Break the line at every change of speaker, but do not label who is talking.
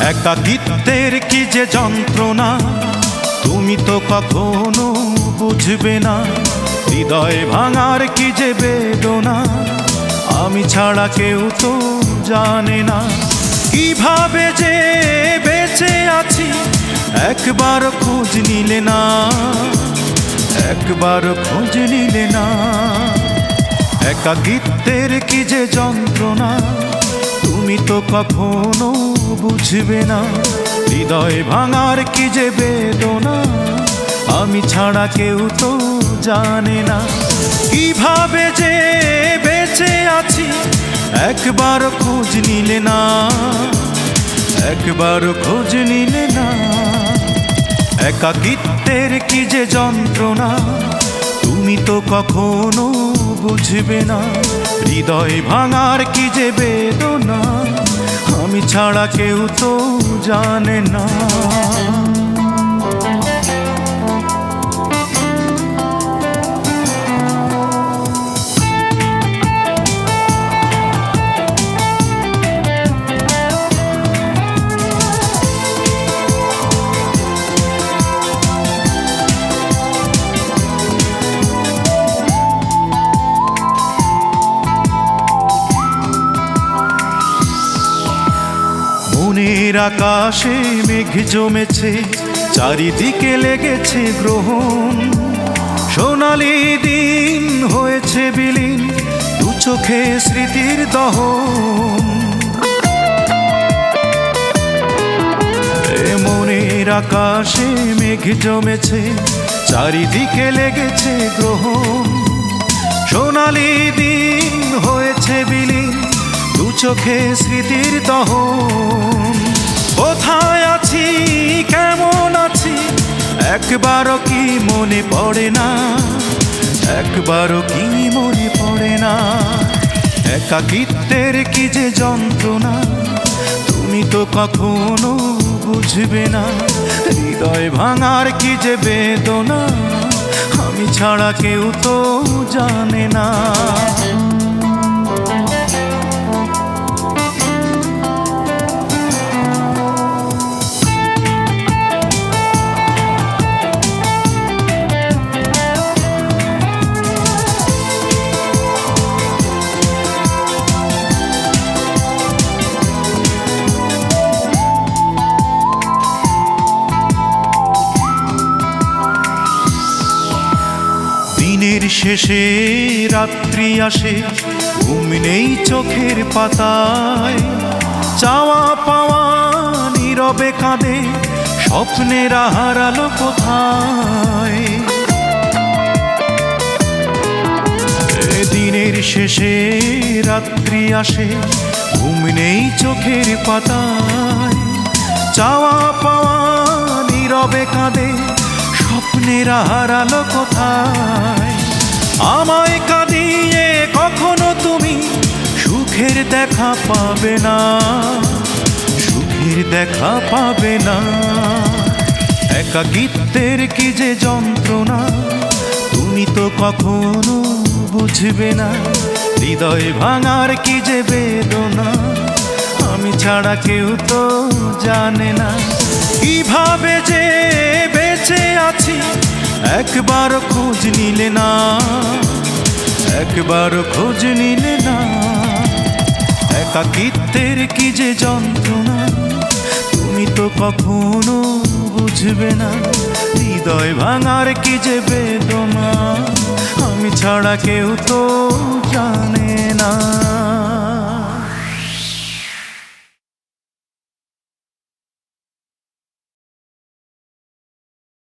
একাকিত্বের কি যে যন্ত্রণা? তুমি তো কখনো বুঝবে না। হৃদয় ভাঙার কি যে বেদনা? আমি ছাড়া কেউ তো জানে না। কীভাবে যে বেঁচে আছি, একবার খোঁজ নিলে না। একবার খোঁজ নিলে না। একাকিত্বের কি যে যন্ত্রণা? তুমি তো কখনো বুঝবে না। হৃদয় ভাঙার কি যে বেদনা। আমি ছাড়া কেউ তো জানে না। কীভাবে যে বেঁচে আছি, একবার খোঁজ নিলে না। একবার খোঁজ নিলে না। একাকিত্বের কি যে যন্ত্রণা। তুমি তো কখনো বুঝবে না। হৃদয় ভাঙার কি যে বেদনা। আমি ছাড়া কেউ তো জানে না। মনের আকাশে মেঘ জমেছে, চারিদিকে লেগেছে গ্রহণ। সোনালি দিন হয়েছে বিলীন, দু চোখে স্মৃতির দহন। এ মনের আকাশে মেঘ জমেছে, চারিদিকে লেগেছে গ্রহণ। সোনালি দিন হয়েছে বিলীন চোখে স্মৃতির দহন কোথায় আছি? কেমন আছি? একবারও কি মনে পড়ে না? একবারও কি মনে পড়ে না? একাকিত্বের কি যে যন্ত্রণা? তুমি তো কখনো বুঝবে না। হৃদয় ভাঙার কি যে বেদনা? আমি ছাড়া কেউ তো জানে না। দিনের শেষে রাত্রি আসে, ঘুম নেই চোখের পাতায়। চাওয়া পাওয়া নীরবে কাঁদে, স্বপ্নের হারালো কোথায়? দিনের শেষে রাত্রি আসে, ঘুম নেই চোখের পাতায়। চাওয়া পাওয়া নীরবে কাঁদে স্বপ্নের হারালো কোথায়? আমায় কাঁদিয়ে কখনো তুমি সুখের দেখা পাবে না। সুখের দেখা পাবে না। একাকিত্বের কি যে যন্ত্রণা? তুমি তো কখনো বুঝবে না। হৃদয় ভাঙার কি যে বেদনা? আমি ছাড়া কেউ তো জানে না। কীভাবে যে বেঁচে আছি, একবার খোঁজ নিলে না, একবার খোঁজ নিলে না। একাকিত্বের কি যে যন্ত্রণা, তুমি তো কখনো বুঝবে না। হৃদয় ভাঙার কি যে বেদনা, আমি ছাড়া কেউ তো জানে না।